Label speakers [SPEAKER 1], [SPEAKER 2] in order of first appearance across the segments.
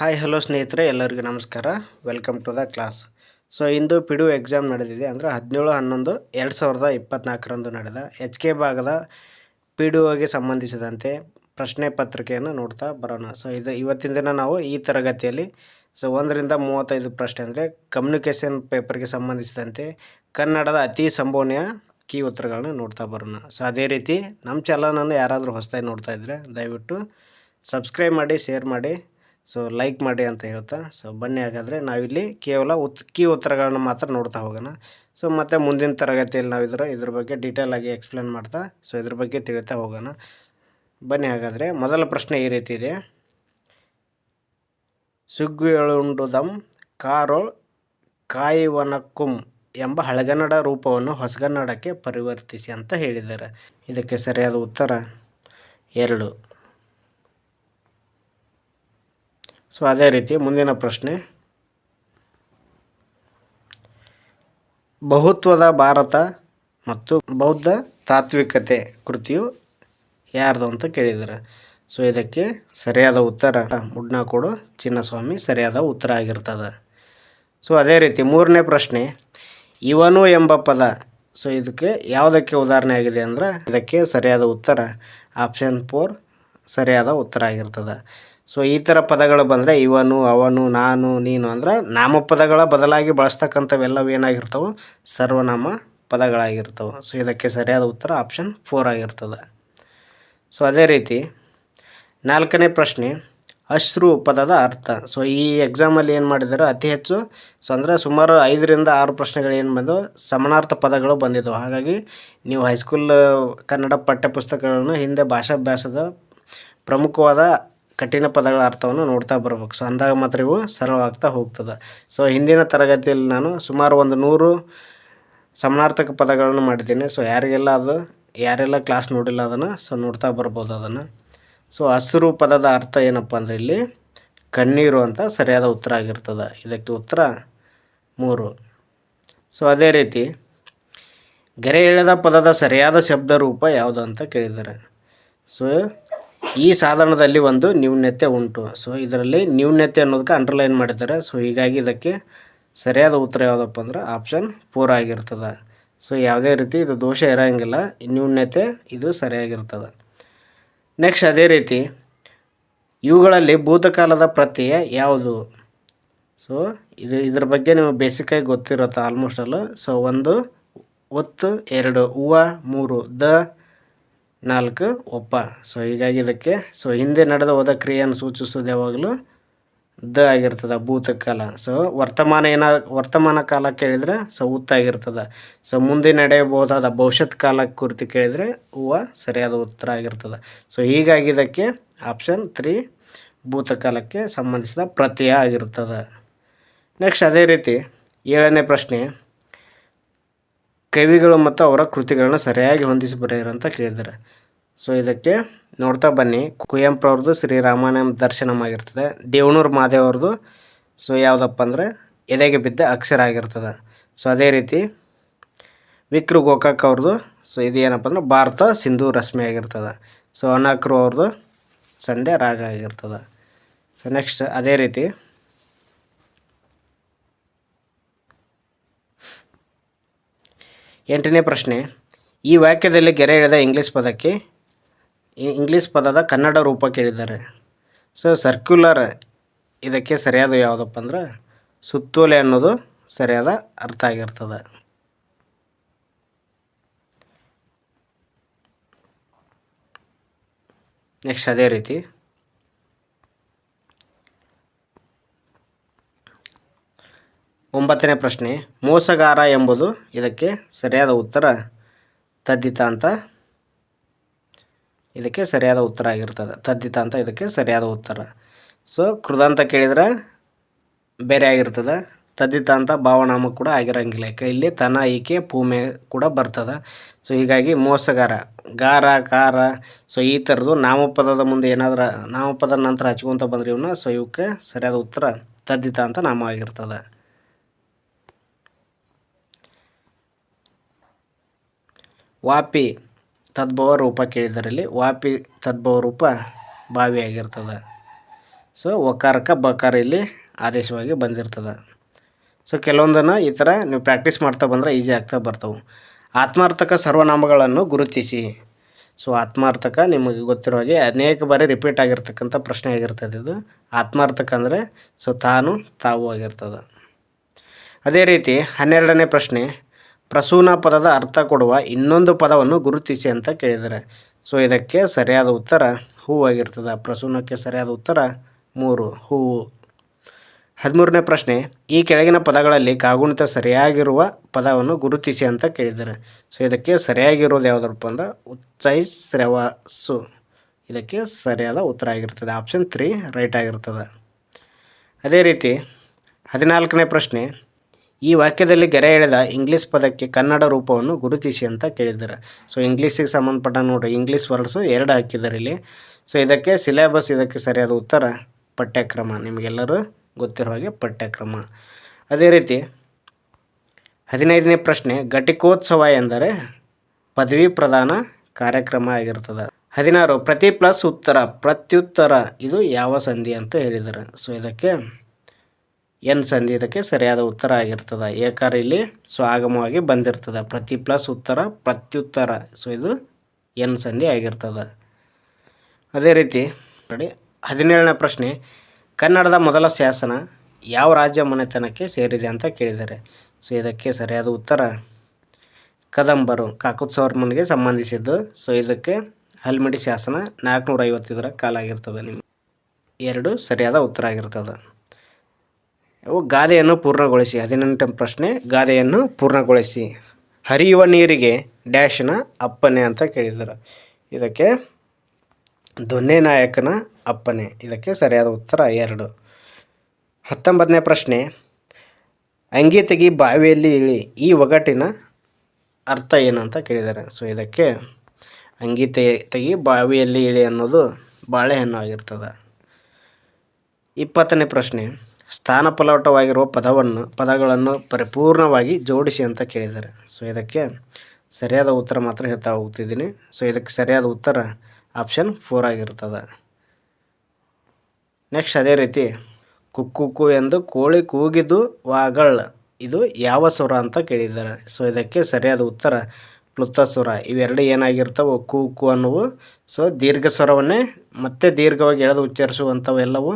[SPEAKER 1] Hi hello ಸ್ನೇಹಿತರೆ, ಎಲ್ಲರಿಗೂ ನಮಸ್ಕಾರ. Welcome to the class so into P D exam ನಡೆದಿದೆ. ಅಂದರೆ ಹದಿನೇಳು, ಹನ್ನೊಂದು, ಎರಡು ಸಾವಿರದ ಇಪ್ಪತ್ತ್ನಾಲ್ಕರಂದು ನಡೆದ ಎಚ್ ಕೆ ಭಾಗದ ಪಿ ಡಿ ಒಗೆ ಸಂಬಂಧಿಸಿದಂತೆ ಪ್ರಶ್ನೆ ಪತ್ರಿಕೆಯನ್ನು ನೋಡ್ತಾ ಬರೋಣ. ಸೊ ಇದು ಇವತ್ತಿನ ದಿನ ನಾವು ಈ ತರಗತಿಯಲ್ಲಿ ಸೊ ಒಂದರಿಂದ ಮೂವತ್ತೈದು ಪ್ರಶ್ನೆ ಅಂದರೆ ಕಮ್ಯುನಿಕೇಷನ್ ಪೇಪರ್ಗೆ ಸಂಬಂಧಿಸಿದಂತೆ ಕನ್ನಡದ ಅತಿ ಸಂಭವನೀಯ ಕೀ ಉತ್ತರಗಳನ್ನ ನೋಡ್ತಾ ಬರೋಣ. ಸೊ ಅದೇ ರೀತಿ ನಮ್ಮ ಚಾನಲನ್ನು ಯಾರಾದರೂ ಹೊಸದಾಗಿ ನೋಡ್ತಾ ಇದ್ದರೆ ದಯವಿಟ್ಟು ಸಬ್ಸ್ಕ್ರೈಬ್ ಮಾಡಿ ಶೇರ್ ಮಾಡಿ. ಸೊ ಲೈಕ್ ಮಾಡಿ ಅಂತ ಹೇಳ್ತಾ. ಸೊ ಬನ್ನಿ ಹಾಗಾದರೆ ನಾವಿಲ್ಲಿ ಕೇವಲ ಉತ್, ಕೀ ಉತ್ತರಗಳನ್ನು ಮಾತ್ರ ನೋಡ್ತಾ ಹೋಗೋಣ. ಸೊ ಮತ್ತು ಮುಂದಿನ ತರಗತಿಯಲ್ಲಿ ನಾವು ಇದರ ಇದ್ರ ಬಗ್ಗೆ ಡೀಟೇಲ್ ಆಗಿ ಎಕ್ಸ್ಪ್ಲೇನ್ ಮಾಡ್ತಾ ಸೊ ಇದ್ರ ಬಗ್ಗೆ ತಿಳಿತಾ ಹೋಗೋಣ. ಬನ್ನಿ ಹಾಗಾದರೆ ಮೊದಲ ಪ್ರಶ್ನೆ ಈ ರೀತಿ ಇದೆ. ಸುಗ್ಗಿಯಳುಂಡುದಂ ಕಾರೋಳ್ ಕಾಯುವನಕ್ಕುಂ ಎಂಬ ಹಳಗನ್ನಡ ರೂಪವನ್ನು ಹೊಸಗನ್ನಡಕ್ಕೆ ಪರಿವರ್ತಿಸಿ ಅಂತ ಹೇಳಿದ್ದಾರೆ. ಇದಕ್ಕೆ ಸರಿಯಾದ ಉತ್ತರ? ಎರಡು. ಸೊ ಅದೇ ರೀತಿ ಮುಂದಿನ ಪ್ರಶ್ನೆ. ಬಹುತ್ವದ ಭಾರತ ಮತ್ತು ಬೌದ್ಧ ತಾತ್ವಿಕತೆ ಕೃತಿಯು ಯಾರ್ದು ಅಂತ ಕೇಳಿದ್ದಾರೆ. ಸೊ ಇದಕ್ಕೆ ಸರಿಯಾದ ಉತ್ತರ ಮುಡ್ನಾಕೋಡು ಚಿನ್ನಸ್ವಾಮಿ ಸರಿಯಾದ ಉತ್ತರ ಆಗಿರ್ತದೆ. ಸೊ ಅದೇ ರೀತಿ ಮೂರನೇ ಪ್ರಶ್ನೆ. ಇವನು ಎಂಬ ಪದ. ಸೊ ಇದಕ್ಕೆ ಯಾವುದಕ್ಕೆ ಉದಾಹರಣೆ ಆಗಿದೆ ಅಂದ್ರೆ ಇದಕ್ಕೆ ಸರಿಯಾದ ಉತ್ತರ. ಆಪ್ಷನ್ ಫೋರ್ ಸರಿಯಾದ ಉತ್ತರ ಆಗಿರ್ತದೆ. ಸೊ ಈ ಥರ ಪದಗಳು ಬಂದರೆ ಇವನು, ಅವನು, ನಾನು, ನೀನು ಅಂದ್ರೆ ನಾಮಪದಗಳ ಬದಲಾಗಿ ಬಳಸ್ತಕ್ಕಂಥವೆಲ್ಲವೂ ಏನಾಗಿರ್ತವೆ? ಸರ್ವನಾಮ ಪದಗಳಾಗಿರ್ತವೆ. ಸೊ ಇದಕ್ಕೆ ಸರಿಯಾದ ಉತ್ತರ ಆಪ್ಷನ್ ಫೋರ್ ಆಗಿರ್ತದೆ. ಸೊ ಅದೇ ರೀತಿ ನಾಲ್ಕನೇ ಪ್ರಶ್ನೆ, ಅಶ್ರು ಪದದ ಅರ್ಥ. ಸೊ ಈ ಎಕ್ಸಾಮಲ್ಲಿ ಏನು ಮಾಡಿದ್ದಾರೆ? ಅತಿ ಹೆಚ್ಚು. ಸೊ ಅಂದರೆ ಸುಮಾರು ಐದರಿಂದ ಆರು ಪ್ರಶ್ನೆಗಳು ಏನು ಬಂದವು? ಸಮಾನಾರ್ಥ ಪದಗಳು ಬಂದಿದ್ದವು. ಹಾಗಾಗಿ ನೀವು ಹೈಸ್ಕೂಲ್ ಕನ್ನಡ ಪಠ್ಯಪುಸ್ತಕಗಳನ್ನು ಹಿಂದೆ ಭಾಷಾಭ್ಯಾಸದ ಪ್ರಮುಖವಾದ ಕಠಿಣ ಪದಗಳ ಅರ್ಥವನ್ನು ನೋಡ್ತಾ ಬರ್ಬೇಕು. ಸೊ ಅಂದಾಗ ಮಾತ್ರ ಇವು ಸರಳವಾಗ್ತಾ ಹೋಗ್ತದೆ. ಸೊ ಹಿಂದಿನ ತರಗತಿಯಲ್ಲಿ ನಾನು ಸುಮಾರು ಒಂದು ನೂರು ಸಮಾನಾರ್ಥಕ ಪದಗಳನ್ನು ಮಾಡಿದ್ದೀನಿ. ಸೊ ಯಾರಿಗೆಲ್ಲ ಅದು, ಯಾರೆಲ್ಲ ಕ್ಲಾಸ್ ನೋಡಿಲ್ಲ ಅದನ್ನು ಸೊ ನೋಡ್ತಾ ಬರ್ಬೋದು ಅದನ್ನು. ಸೊ ಹಸಿರು ಪದದ ಅರ್ಥ ಏನಪ್ಪ ಅಂದರೆ ಇಲ್ಲಿ ಕಣ್ಣೀರು ಅಂತ ಸರಿಯಾದ ಉತ್ತರ ಆಗಿರ್ತದೆ. ಇದಕ್ಕೆ ಉತ್ತರ ಮೂರು. ಸೊ ಅದೇ ರೀತಿ ಗೆರೆ ಎಳೆದ ಪದದ ಸರಿಯಾದ ಶಬ್ದ ರೂಪ ಯಾವುದು ಅಂತ ಕೇಳಿದ್ದಾರೆ. ಸೊ ಈ ಸಾಧನದಲ್ಲಿ ಒಂದು ನ್ಯೂನ್ಯತೆ ಉಂಟು. ಸೊ ಇದರಲ್ಲಿ ನ್ಯೂನ್ಯತೆ ಅನ್ನೋದಕ್ಕೆ ಅಂಡರ್ಲೈನ್ ಮಾಡಿದ್ದಾರೆ. ಸೊ ಹೀಗಾಗಿ ಇದಕ್ಕೆ ಸರಿಯಾದ ಉತ್ತರ ಯಾವುದಪ್ಪ ಅಂದ್ರೆ ಆಪ್ಷನ್ ಫೋರ್ ಆಗಿರ್ತದೆ. ಸೊ ಯಾವುದೇ ರೀತಿ ಇದು ದೋಷ ಇರೋಂಗಿಲ್ಲ. ನ್ಯೂನ್ಯತೆ ಇದು ಸರಿಯಾಗಿರ್ತದೆ. ನೆಕ್ಸ್ಟ್ ಅದೇ ರೀತಿ ಇವುಗಳಲ್ಲಿ ಭೂತಕಾಲದ ಪ್ರತ್ಯಯ ಯಾವುದು? ಸೊ ಇದು ಇದ್ರ ಬಗ್ಗೆ ನಿಮಗೆ ಬೇಸಿಕಾಗಿ ಗೊತ್ತಿರುತ್ತೆ ಆಲ್ಮೋಸ್ಟ್ ಅಲ್ಲ. ಸೊ ಒಂದು, ಒತ್ತು, ಎರಡು ಹೂವು ಮೂರು, ದ ನಾಲ್ಕು, ಒಪ್ಪ. ಸೊ ಹೀಗಾಗಿ ಇದಕ್ಕೆ ಸೊ ಹಿಂದೆ ನಡೆದ ಹೋದ ಕ್ರಿಯೆಯನ್ನು ಸೂಚಿಸೋದು ಯಾವಾಗಲೂ ದ ಆಗಿರ್ತದೆ, ಭೂತಕಾಲ. ಸೊ ವರ್ತಮಾನ ಏನ, ವರ್ತಮಾನ ಕಾಲ ಕೇಳಿದರೆ ಸೊ ಉತ್ತ ಆಗಿರ್ತದೆ. ಸೊ ಮುಂದೆ ನಡೆಯಬಹುದಾದ ಭವಿಷ್ಯತ್ ಕಾಲ ಕುರಿತು ಕೇಳಿದರೆ ಹೂವು ಸರಿಯಾದ ಉತ್ತರ ಆಗಿರ್ತದೆ. ಸೊ ಹೀಗಾಗಿ ಇದಕ್ಕೆ ಆಪ್ಷನ್ ತ್ರೀ ಭೂತಕಾಲಕ್ಕೆ ಸಂಬಂಧಿಸಿದ ಪ್ರತ್ಯಯ ಆಗಿರ್ತದೆ. ನೆಕ್ಸ್ಟ್ ಅದೇ ರೀತಿ ಏಳನೇ ಪ್ರಶ್ನೆ. ಕವಿಗಳು ಮತ್ತು ಅವರ ಕೃತಿಗಳನ್ನು ಸರಿಯಾಗಿ ಹೊಂದಿಸಿ ಬರೆಯಿರಿ ಅಂತ ಕೇಳಿದ್ದಾರೆ. ಸೊ ಇದಕ್ಕೆ ನೋಡ್ತಾ ಬನ್ನಿ. ಕುವೆಂಪು ಅವ್ರದ್ದು ಶ್ರೀ ರಾಮಾಯಣ ದರ್ಶನಂ ಆಗಿರ್ತದೆ. ದೇವನೂರು ಮಾದೇವ್ರದ್ದು ಸೊ ಯಾವುದಪ್ಪ ಅಂದರೆ ಎದೆಗೆ ಬಿದ್ದ ಅಕ್ಷರ ಆಗಿರ್ತದೆ. ಸೊ ಅದೇ ರೀತಿ ವಿಕ್ರು ಗೋಕಾಕ್ ಅವ್ರದ್ದು. ಸೊ ಇದು ಏನಪ್ಪ ಅಂದ್ರೆ ಭಾರತ ಸಿಂಧು ರಶ್ಮಿ ಆಗಿರ್ತದೆ. ಸೊ ಅನಾಕ್ರು ಅವ್ರದ್ದು ಸಂಧ್ಯಾ ರಾಗ ಆಗಿರ್ತದೆ. ಸೊ ನೆಕ್ಸ್ಟ್ ಅದೇ ರೀತಿ ಎಂಟನೇ ಪ್ರಶ್ನೆ, ಈ ವಾಕ್ಯದಲ್ಲಿ ಗೆರೆ ಎಳೆದ ಇಂಗ್ಲೀಷ್ ಪದಕ್ಕೆ ಇಂಗ್ಲೀಷ್ ಪದದ ಕನ್ನಡ ರೂಪ ಕೇಳಿದ್ದಾರೆ. ಸೊ ಸರ್ಕ್ಯುಲರ್ ಇದಕ್ಕೆ ಸರಿಯಾದ ಯಾವುದಪ್ಪ ಅಂದ್ರೆ, ಸುತ್ತೋಲೆ ಅನ್ನೋದು ಸರಿಯಾದ ಅರ್ಥ ಆಗಿರ್ತದೆ. ನೆಕ್ಸ್ಟ್ ಅದೇ ರೀತಿ. ಒಂಬತ್ತನೇ ಪ್ರಶ್ನೆ, ಮೋಸಗಾರ ಎಂಬುದು ಇದಕ್ಕೆ ಸರಿಯಾದ ಉತ್ತರ ತದ್ದಿತ ಅಂತ. ಇದಕ್ಕೆ ಸರಿಯಾದ ಉತ್ತರ ಆಗಿರ್ತದೆ, ತದ್ದಿತ ಅಂತ ಇದಕ್ಕೆ ಸರಿಯಾದ ಉತ್ತರ. ಸೊ ಕೃದಂತ ಕೇಳಿದ್ರೆ ಬೇರೆ ಆಗಿರ್ತದೆ, ತದ್ದಿತ ಅಂತ ಭಾವನಾಮ ಕೂಡ ಆಗಿರಂಗಿಲ್ಲ, ಯಾಕೆ? ಇಲ್ಲಿ ತನ, ಈಕೆ, ಭೂಮಿ ಕೂಡ ಬರ್ತದೆ. ಸೊ ಹೀಗಾಗಿ ಮೋಸಗಾರ, ಗಾರ, ಕಾರ ಸೊ ಈ ಥರದ್ದು ನಾಮಪದದ ಮುಂದೆ ಏನಾದರೂ ನಾಮಪದ ನಂತರ ಹಚ್ಕೊತ ಬಂದ್ರೆ ಇವನ್ನ ಸೊ ಇವಕ್ಕೆ ಸರಿಯಾದ ಉತ್ತರ ತದ್ದಿತ ಅಂತ ನಾಮ ಆಗಿರ್ತದೆ. ವಾಪಿ ತದ್ಭವ ರೂಪ ಕೇಳಿದರಲ್ಲಿ ವಾಪಿ ತದ್ಭವ ರೂಪ ಬಾವಿಯಾಗಿರ್ತದೆ ಸೊ ಒಕಾರಕ್ಕೆ ಬಕಾರ ಇಲ್ಲಿ ಆದೇಶವಾಗಿ ಬಂದಿರ್ತದೆ. ಸೊ ಕೆಲವೊಂದನ್ನು ಈ ಥರ ನೀವು ಪ್ರಾಕ್ಟೀಸ್ ಮಾಡ್ತಾ ಬಂದರೆ ಈಸಿ ಆಗ್ತಾ ಬರ್ತವೆ. ಆತ್ಮಾರ್ಥಕ ಸರ್ವನಾಮಗಳನ್ನು ಗುರುತಿಸಿ. ಸೊ ಆತ್ಮಾರ್ಥಕ ನಿಮಗೆ ಗೊತ್ತಿರೋ ಹಾಗೆ ಅನೇಕ ಬಾರಿ ರಿಪೀಟ್ ಆಗಿರ್ತಕ್ಕಂಥ ಪ್ರಶ್ನೆ ಆಗಿರ್ತದೆ ಇದು. ಆತ್ಮಾರ್ಥಕ ಅಂದರೆ ಸೊ ತಾನು ತಾವು ಆಗಿರ್ತದೆ. ಅದೇ ರೀತಿ ಹನ್ನೆರಡನೇ ಪ್ರಶ್ನೆ ಪ್ರಸೂನ ಪದದ ಅರ್ಥ ಕೊಡುವ ಇನ್ನೊಂದು ಪದವನ್ನು ಗುರುತಿಸಿ ಅಂತ ಕೇಳಿದರೆ. ಸೊ ಇದಕ್ಕೆ ಸರಿಯಾದ ಉತ್ತರ ಹೂವಾಗಿರ್ತದೆ ಪ್ರಸೂನಕ್ಕೆ ಸರಿಯಾದ ಉತ್ತರ ಮೂರು ಹೂವು ಹದಿಮೂರನೇ ಪ್ರಶ್ನೆ, ಈ ಕೆಳಗಿನ ಪದಗಳಲ್ಲಿ ಕಾಗುಣಿತ ಸರಿಯಾಗಿರುವ ಪದವನ್ನು ಗುರುತಿಸಿ ಅಂತ ಕೇಳಿದ್ದಾರೆ ಸೊ ಇದಕ್ಕೆ ಸರಿಯಾಗಿರೋದು ಯಾವುದಪ್ಪ ಅಂದ್ರೆ ಸ್ರವಸು ಇದಕ್ಕೆ ಸರಿಯಾದ ಉತ್ತರ ಆಗಿರ್ತದೆ. ಆಪ್ಷನ್ ತ್ರೀ ರೈಟ್ ಆಗಿರ್ತದೆ. ಅದೇ ರೀತಿ ಹದಿನಾಲ್ಕನೇ ಪ್ರಶ್ನೆ ಈ ವಾಕ್ಯದಲ್ಲಿ ಗೆರೆ ಎಳೆದ ಇಂಗ್ಲೀಷ್ ಪದಕ್ಕೆ ಕನ್ನಡ ರೂಪವನ್ನು ಗುರುತಿಸಿ ಅಂತ ಕೇಳಿದ್ದಾರೆ. ಸೊ ಇಂಗ್ಲೀಷಿಗೆ ಸಂಬಂಧಪಟ್ಟ ನೋಡಿ ಇಂಗ್ಲೀಷ್ ವರ್ಡ್ಸು ಎರಡು ಹಾಕಿದ್ದಾರೆ ಇಲ್ಲಿ. ಸೊ ಇದಕ್ಕೆ ಸಿಲೆಬಸ್ ಇದಕ್ಕೆ ಸರಿಯಾದ ಉತ್ತರ ಪಠ್ಯಕ್ರಮ. ನಿಮಗೆಲ್ಲರೂ ಗೊತ್ತಿರೋ ಹಾಗೆ ಪಠ್ಯಕ್ರಮ. ಅದೇ ರೀತಿ ಹದಿನೈದನೇ ಪ್ರಶ್ನೆ, ಘಟಿಕೋತ್ಸವ ಎಂದರೆ ಪದವಿ ಪ್ರದಾನ ಕಾರ್ಯಕ್ರಮ ಆಗಿರ್ತದೆ. ಹದಿನಾರು, ಪ್ರತಿ ಪ್ಲಸ್ ಉತ್ತರ, ಪ್ರತ್ಯುತ್ತರ, ಇದು ಯಾವ ಸಂಧಿ ಅಂತ ಹೇಳಿದ್ದಾರೆ. ಸೊ ಇದಕ್ಕೆ ಎನ್ ಸಂಧಿ ಇದಕ್ಕೆ ಸರಿಯಾದ ಉತ್ತರ ಆಗಿರ್ತದೆ. ಏಕಾರ ಇಲ್ಲಿ ಸೊ ಆಗಮವಾಗಿ ಬಂದಿರ್ತದೆ. ಪ್ರತಿ ಪ್ಲಸ್ ಉತ್ತರ ಪ್ರತ್ಯುತ್ತರ. ಸೊ ಇದು ಎನ್ ಸಂಧಿ ಆಗಿರ್ತದೆ. ಅದೇ ರೀತಿ, ನೋಡಿ, ಹದಿನೇಳನೇ ಪ್ರಶ್ನೆ, ಕನ್ನಡದ ಮೊದಲ ಶಾಸನ ಯಾವ ರಾಜ್ಯ ಮನೆತನಕ್ಕೆ ಸೇರಿದೆ ಅಂತ ಕೇಳಿದ್ದಾರೆ. ಸೊ ಇದಕ್ಕೆ ಸರಿಯಾದ ಉತ್ತರ ಕದಂಬರು, ಕಾಕುತ್ಸವರ್ಮನಿಗೆ ಸಂಬಂಧಿಸಿದ್ದು. ಸೊ ಇದಕ್ಕೆ ಹಲ್ಮಿಡಿ ಶಾಸನ ನಾಲ್ಕುನೂರ ಐವತ್ತಿದರ ಕಾಲ ಆಗಿರ್ತದೆ ನಿಮ್ಮ ಎರಡು ಸರಿಯಾದ ಉತ್ತರ ಆಗಿರ್ತದೆ. ಗಾದೆಯನ್ನು ಪೂರ್ಣಗೊಳಿಸಿ. ಹದಿನೆಂಟನೇ ಪ್ರಶ್ನೆ, ಗಾದೆಯನ್ನು ಪೂರ್ಣಗೊಳಿಸಿ. ಹರಿಯುವ ನೀರಿಗೆ ಡ್ಯಾಶ್ನ ಅಪ್ಪನೆ ಅಂತ ಕೇಳಿದ್ದಾರೆ. ಇದಕ್ಕೆ ದೊನ್ನೆ ನಾಯಕನ ಅಪ್ಪನೆ ಇದಕ್ಕೆ ಸರಿಯಾದ ಉತ್ತರ ಎರಡು. ಹತ್ತೊಂಬತ್ತನೇ ಪ್ರಶ್ನೆ, ಅಂಗಿ ತೆಗಿ ಬಾವಿಯಲ್ಲಿ ಇಳಿ. ಈ ಒಗಟಿನ ಅರ್ಥ ಏನು ಅಂತ ಕೇಳಿದ್ದಾರೆ. ಸೊ ಇದಕ್ಕೆ ಅಂಗಿ ತೆಗಿ ಬಾವಿಯಲ್ಲಿ ಇಳಿ ಅನ್ನೋದು ಬಾಳೆಹಣ್ಣು ಆಗಿರ್ತದೆ. ಇಪ್ಪತ್ತನೇ ಪ್ರಶ್ನೆ ಸ್ಥಾನಪಲಟವಾಗಿರುವ ಪದವನ್ನು ಪದಗಳನ್ನು ಪರಿಪೂರ್ಣವಾಗಿ ಜೋಡಿಸಿ ಅಂತ ಕೇಳಿದ್ದಾರೆ. ಸೊ ಇದಕ್ಕೆ ಸರಿಯಾದ ಉತ್ತರ ಮಾತ್ರ ಹೇಳ್ತಾ ಹೋಗ್ತಿದ್ದೀನಿ. ಸೊ ಇದಕ್ಕೆ ಸರಿಯಾದ ಉತ್ತರ ಆಪ್ಷನ್ ಫೋರ್ ಆಗಿರ್ತದೆ. ನೆಕ್ಸ್ಟ್ ಅದೇ ರೀತಿ ಕುಕ್ಕು ಎಂದು ಕೋಳಿ ಕೂಗಿದು ವಾಗಳ್ ಇದು ಯಾವ ಸ್ವರ ಅಂತ ಕೇಳಿದ್ದಾರೆ. ಸೊ ಇದಕ್ಕೆ ಸರಿಯಾದ ಉತ್ತರ ಪ್ಲುತ ಸ್ವರ. ಇವೆರಡು ಏನಾಗಿರ್ತವೆ ಕೂಕು ಅನ್ನುವು. ಸೊ ದೀರ್ಘ ಸ್ವರವನ್ನೇ ಮತ್ತೆ ದೀರ್ಘವಾಗಿ ಎಳೆದು ಉಚ್ಚರಿಸುವಂಥವೆಲ್ಲವು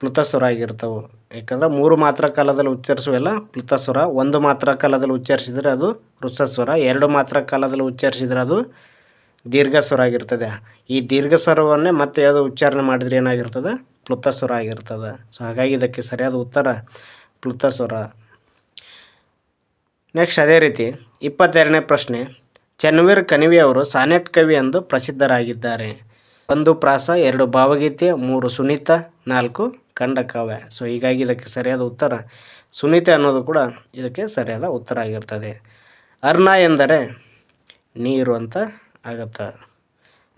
[SPEAKER 1] ಪ್ಲುತಸ್ವರ ಆಗಿರ್ತವೆ ಯಾಕಂದ್ರೆ ಮೂರು ಮಾತ್ರ ಕಾಲದಲ್ಲಿ ಉಚ್ಚರಿಸುವೆಲ್ಲ ಪ್ಲುತಸ್ವರ ಒಂದು ಮಾತ್ರ ಕಾಲದಲ್ಲಿ ಉಚ್ಚರಿಸಿದರೆ ಅದು ವೃತ್ತಸ್ವರ ಎರಡು ಮಾತ್ರ ಕಾಲದಲ್ಲಿ ಉಚ್ಚರಿಸಿದರೆ ಅದು ದೀರ್ಘ ಸ್ವರ ಆಗಿರ್ತದೆ ಈ ದೀರ್ಘ ಸ್ವರವನ್ನೇ ಮತ್ತೆ ಯಾವುದು ಉಚ್ಚಾರಣೆ ಮಾಡಿದರೆ ಏನಾಗಿರ್ತದೆ? ಪ್ಲುತಸ್ವರ ಆಗಿರ್ತದೆ ಸೊ ಹಾಗಾಗಿ ಇದಕ್ಕೆ ಸರಿಯಾದ ಉತ್ತರ ಪ್ಲುತಸ್ವರ. ನೆಕ್ಸ್ಟ್ ಅದೇ ರೀತಿ, ಇಪ್ಪತ್ತೆರಡನೇ ಪ್ರಶ್ನೆ. ಚನ್ವೀರ್ ಕಣಿವೆ ಅವರು ಸಾನೆಟ್ ಕವಿ ಎಂದು ಪ್ರಸಿದ್ಧರಾಗಿದ್ದಾರೆ. ಒಂದು ಪ್ರಾಸ, ಎರಡು ಭಾವಗೀತೆ, ಮೂರು ಸುನೀತ, ನಾಲ್ಕು ಖಂಡಕಾವ್ಯ ಸೊ ಹೀಗಾಗಿ ಇದಕ್ಕೆ ಸರಿಯಾದ ಉತ್ತರ ಸುನೀತೆ ಅನ್ನೋದು ಕೂಡ ಇದಕ್ಕೆ ಸರಿಯಾದ ಉತ್ತರ ಆಗಿರ್ತದೆ. ಅರ್ಣ ಎಂದರೆ ನೀರು ಅಂತ ಆಗುತ್ತೆ.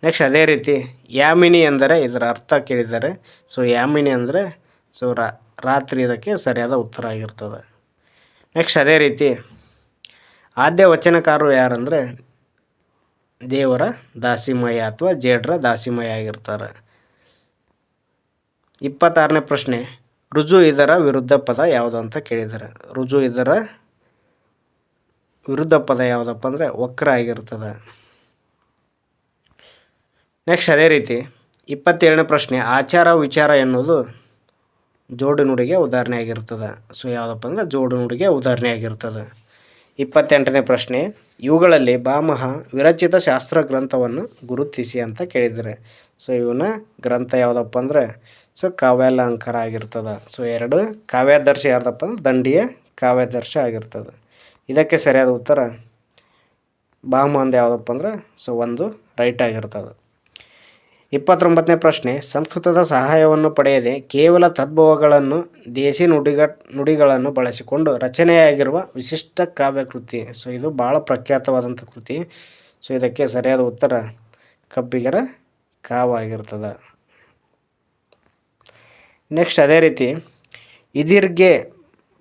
[SPEAKER 1] ನೆಕ್ಸ್ಟ್ ಅದೇ ರೀತಿ ಯಾಮಿನಿ ಎಂದರೆ ಇದರ ಅರ್ಥ ಕೇಳಿದ್ದಾರೆ ಸೊ ಯಾಮಿನಿ ಅಂದರೆ ಸೊ ರಾತ್ರಿ ಇದಕ್ಕೆ ಸರಿಯಾದ ಉತ್ತರ ಆಗಿರ್ತದೆ. ನೆಕ್ಸ್ಟ್ ಅದೇ ರೀತಿ ಆದ್ಯ ವಚನಕಾರರು ಯಾರಂದರೆ ದೇವರ ದಾಸಿಮಯ ಅಥವಾ ಜೇಡ್ರ ದಾಸಿಮಯ ಆಗಿರ್ತಾರೆ. ಇಪ್ಪತ್ತಾರನೇ ಪ್ರಶ್ನೆ, ರುಜು ಇದರ ವಿರುದ್ಧ ಪದ ಯಾವುದು ಅಂತ ಕೇಳಿದ್ದಾರೆ. ರುಜು ಇದರ ವಿರುದ್ಧ ಪದ ಯಾವುದಪ್ಪ ಅಂದರೆ ವಕ್ರ ಆಗಿರ್ತದೆ ನೆಕ್ಸ್ಟ್ ಅದೇ ರೀತಿ, ಇಪ್ಪತ್ತೇಳನೇ ಪ್ರಶ್ನೆ, ಆಚಾರ ವಿಚಾರ ಎನ್ನುವುದು ಜೋಡು ನುಡಿಗೆ ಉದಾಹರಣೆ ಆಗಿರ್ತದೆ ಸೊ ಯಾವುದಪ್ಪ ಅಂದರೆ ಜೋಡು ನುಡಿಗೆ ಉದಾಹರಣೆ ಆಗಿರ್ತದೆ ಇಪ್ಪತ್ತೆಂಟನೇ ಪ್ರಶ್ನೆ, ಇವುಗಳಲ್ಲಿ ಬಾಮಹ ವಿರಚಿತ ಶಾಸ್ತ್ರ ಗ್ರಂಥವನ್ನು ಗುರುತಿಸಿ ಅಂತ ಕೇಳಿದರೆ ಸೊ, ಇವನ ಗ್ರಂಥ ಯಾವುದಪ್ಪ ಅಂದರೆ, ಸೊ, ಕಾವ್ಯಾಲಂಕಾರ ಆಗಿರ್ತದೆ. ಸೊ, ಎರಡು, ಕಾವ್ಯದರ್ಶಿ ಯಾರ್ದಪ್ಪ ಅಂದ್ರೆ, ದಂಡಿಯ ಕಾವ್ಯದರ್ಶಿ ಆಗಿರ್ತದೆ. ಇದಕ್ಕೆ ಸರಿಯಾದ ಉತ್ತರ ಬಾಮ ಅಂದ ಯಾವುದಪ್ಪ ಅಂದ್ರೆ, ಸೊ, ಒಂದು ರೈಟ್ ಆಗಿರ್ತದೆ. ಇಪ್ಪತ್ತೊಂಬತ್ತನೇ ಪ್ರಶ್ನೆ, ಸಂಸ್ಕೃತದ ಸಹಾಯವನ್ನು ಪಡೆಯದೆ ಕೇವಲ ತದ್ಭವಗಳನ್ನು, ದೇಸಿ ನುಡಿಗ, ನುಡಿಗಳನ್ನು ಬಳಸಿಕೊಂಡು ರಚನೆಯಾಗಿರುವ ವಿಶಿಷ್ಟ ಕಾವ್ಯ ಕೃತಿ ಸೊ, ಇದು ಭಾಳ ಪ್ರಖ್ಯಾತವಾದಂಥ ಕೃತಿ. ಸೊ, ಇದಕ್ಕೆ ಸರಿಯಾದ ಉತ್ತರ ಕಬ್ಬಿಗರ ಕಾವಾಗಿರ್ತದೆ. ನೆಕ್ಸ್ಟ್, ಅದೇ ರೀತಿ, ಇದಿರ್ಗೆ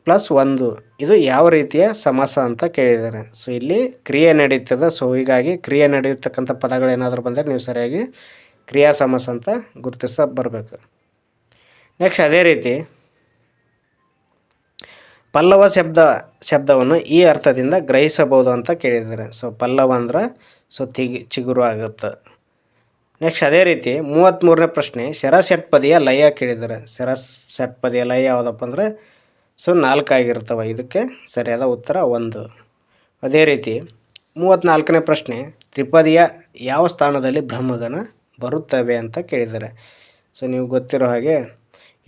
[SPEAKER 1] ಪ್ಲಸ್ ಒಂದು, ಇದು ಯಾವ ರೀತಿಯ ಸಮಾಸ ಅಂತ ಕೇಳಿದ್ದಾರೆ. ಸೊ, ಇಲ್ಲಿ ಕ್ರಿಯೆ ನಡೀತದೆ, ಸೊ, ಹೀಗಾಗಿ ಕ್ರಿಯೆ ನಡೆಯತಕ್ಕಂಥ ಪದಗಳೇನಾದರೂ ಬಂದರೆ ನೀವು ಸರಿಯಾಗಿ ಕ್ರಿಯಾ ಸಮಾಸ ಅಂತ ಗುರುತಿಸ್ತಾ ಬರಬೇಕು. ನೆಕ್ಸ್ಟ್ ಅದೇ ರೀತಿ ಪಲ್ಲವ ಶಬ್ದ, ಶಬ್ದವನ್ನು ಈ ಅರ್ಥದಿಂದ ಗ್ರಹಿಸಬಹುದು ಅಂತ ಕೇಳಿದ್ದಾರೆ. ಸೊ ಪಲ್ಲವ ಅಂದ್ರೆ ಸೊ ತಿಗಿ, ಚಿಗುರು ಆಗುತ್ತೆ. ನೆಕ್ಸ್ಟ್ ಅದೇ ರೀತಿ ಮೂವತ್ತ್ಮೂರನೇ ಪ್ರಶ್ನೆ ಶರ ಷಟ್ಪದಿಯ ಲಯ ಕೇಳಿದ್ದಾರೆ. ಶರ ಷಟ್ಪದಿಯ ಲಯ ಯಾವುದಪ್ಪ ಅಂದರೆ ಸೊ ನಾಲ್ಕಾಗಿರ್ತವೆ ಇದಕ್ಕೆ ಸರಿಯಾದ ಉತ್ತರ ಒಂದು. ಅದೇ ರೀತಿ ಮೂವತ್ತ್ನಾಲ್ಕನೇ ಪ್ರಶ್ನೆ ತ್ರಿಪದಿಯ ಯಾವ ಸ್ಥಾನದಲ್ಲಿ ಬ್ರಹ್ಮಗಣ ಬರುತ್ತವೆ ಅಂತ ಕೇಳಿದ್ದಾರೆ. ಸೊ ನೀವು ಗೊತ್ತಿರೋ ಹಾಗೆ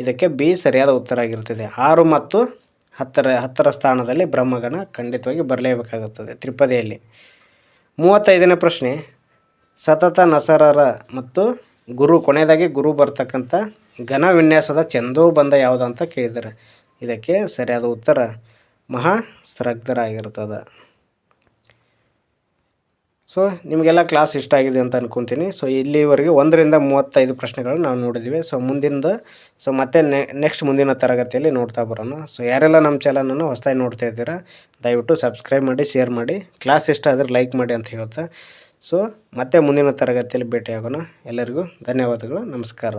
[SPEAKER 1] ಇದಕ್ಕೆ ಬಿ ಸರಿಯಾದ ಉತ್ತರ ಆಗಿರ್ತದೆ ಆರು ಮತ್ತು ಹತ್ತರ ಹತ್ತರ ಸ್ಥಾನದಲ್ಲಿ ಬ್ರಹ್ಮಗಣ ಖಂಡಿತವಾಗಿ ಬರಲೇಬೇಕಾಗುತ್ತದೆ ತ್ರಿಪದಿಯಲ್ಲಿ. ಮೂವತ್ತೈದನೇ ಪ್ರಶ್ನೆ, ಸತತ ನಸರರ ಮತ್ತು ಗುರು, ಕೊನೆಯದಾಗಿ ಗುರು ಬರ್ತಕ್ಕಂಥ ಘನ ವಿನ್ಯಾಸದ ಚಂದೋ ಬಂದ ಯಾವುದು ಅಂತ ಕೇಳಿದ್ದಾರೆ. ಇದಕ್ಕೆ ಸರಿಯಾದ ಉತ್ತರ ಮಹಾ ಸ್ರಗ್ಧರ ಆಗಿರ್ತದೆ ಸೊ ನಿಮಗೆಲ್ಲ ಕ್ಲಾಸ್ ಇಷ್ಟ ಆಗಿದೆ ಅಂತ ಅನ್ಕೊತೀನಿ. ಸೊ ಇಲ್ಲಿವರೆಗೆ ಒಂದರಿಂದ ಮೂವತ್ತೈದು ಪ್ರಶ್ನೆಗಳನ್ನ ನಾವು ನೋಡಿದ್ವಿ ಸೊ ಮುಂದಿನ ಸೊ ಮತ್ತೆ ನೆಕ್ಸ್ಟ್ ಮುಂದಿನ ತರಗತಿಯಲ್ಲಿ ನೋಡ್ತಾ ಬರೋಣ. ಸೊ ಯಾರೆಲ್ಲ ನಮ್ಮ ಚಾನಲನ್ನು ಹೊಸದಾಗಿ ನೋಡ್ತಾ ಇದ್ದೀರಾ, ದಯವಿಟ್ಟು ಸಬ್ಸ್ಕ್ರೈಬ್ ಮಾಡಿ ಶೇರ್ ಮಾಡಿ. ಕ್ಲಾಸ್ ಇಷ್ಟ ಆದರೆ ಲೈಕ್ ಮಾಡಿ ಅಂತ ಹೇಳ್ತಾ ಸೊ ಮತ್ತೆ ಮುಂದಿನ ತರಗತಿಯಲ್ಲಿ ಭೇಟಿಯಾಗೋಣ. ಎಲ್ಲರಿಗೂ ಧನ್ಯವಾದಗಳು. ನಮಸ್ಕಾರ.